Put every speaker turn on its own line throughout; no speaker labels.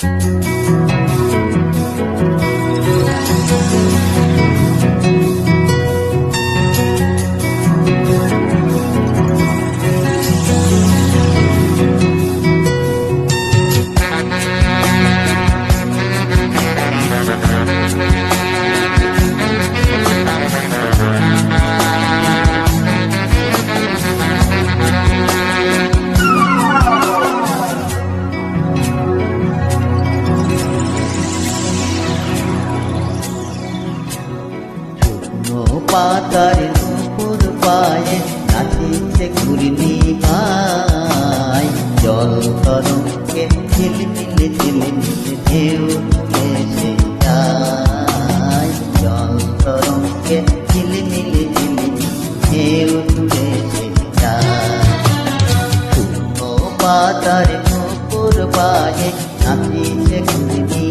Thank you. পায়ে নাচিছে ঘূর্ণি পায়। জল তরঙ্গে ঝিলমিলে ঝিলমিলে ঢেউ তুলেছে যায়। জল তরঙ্গে ঝিলমিলে ঝিলমিলে ঢেউ তুলেছে যায়। পাতার নুপুর পায়ে নাচিছে ঘূর্ণি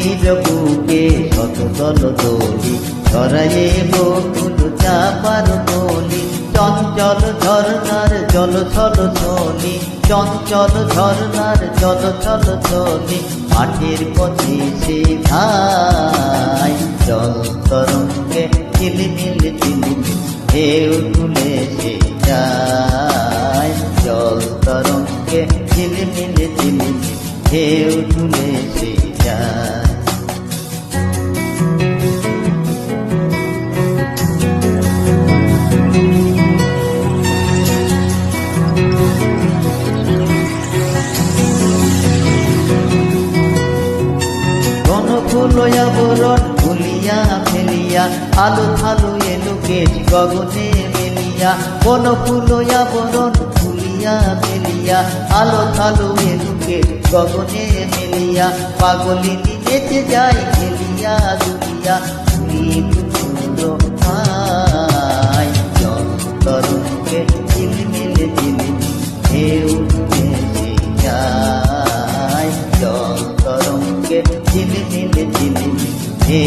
দিঘির বুকে শত দল দোলি ছড়ায়ে বকুল চাপার দোলি। চঞ্চল ঝর্ণার জল ছল ছলি চঞ্চল ঝর্ণার জল ছল ছলি মাটির পথে সে ভাই ফুলয়া বরণ ভুলিয়া ফেলিয়া, আলো থালো এলো কেজ গগনে মেলিয়া কোন ফুলয়া বরণ ভুলিয়া ফেলিয়া, আলো থালো এলো কেজ গগনে মেলিয়া, পাগলিনী নেচে যায় খেলিয়া তুমি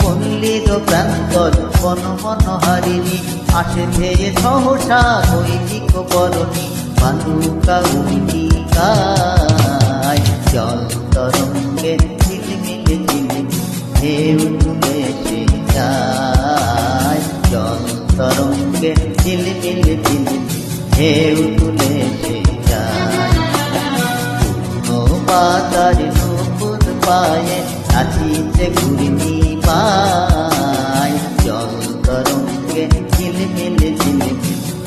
পল্লীর প্রান্তর বন মনোহারিণী আসে ধেয়ে সহসা বৈদিক বরণী, বালুকা উল্টিকায় জল তরঙ্গে ঝিলমিলে ঝিলমিল ঢেউ তুলেছে যায়। জল তরঙ্গে ঝিলমিল ঝিলমিল ঢেউ তুলেছে যায়। শুকনো পাতার নুপুর পায়ে নাচিছে ঘুরি পায় জল তরঙ্গে ঝিলমিল ঝিলমিল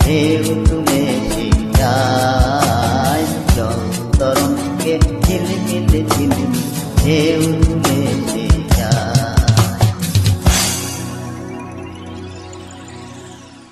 ঢেউ তুলে যায় জল তরঙ্গে ঝিলমিল ঝিলমিল ঢেউ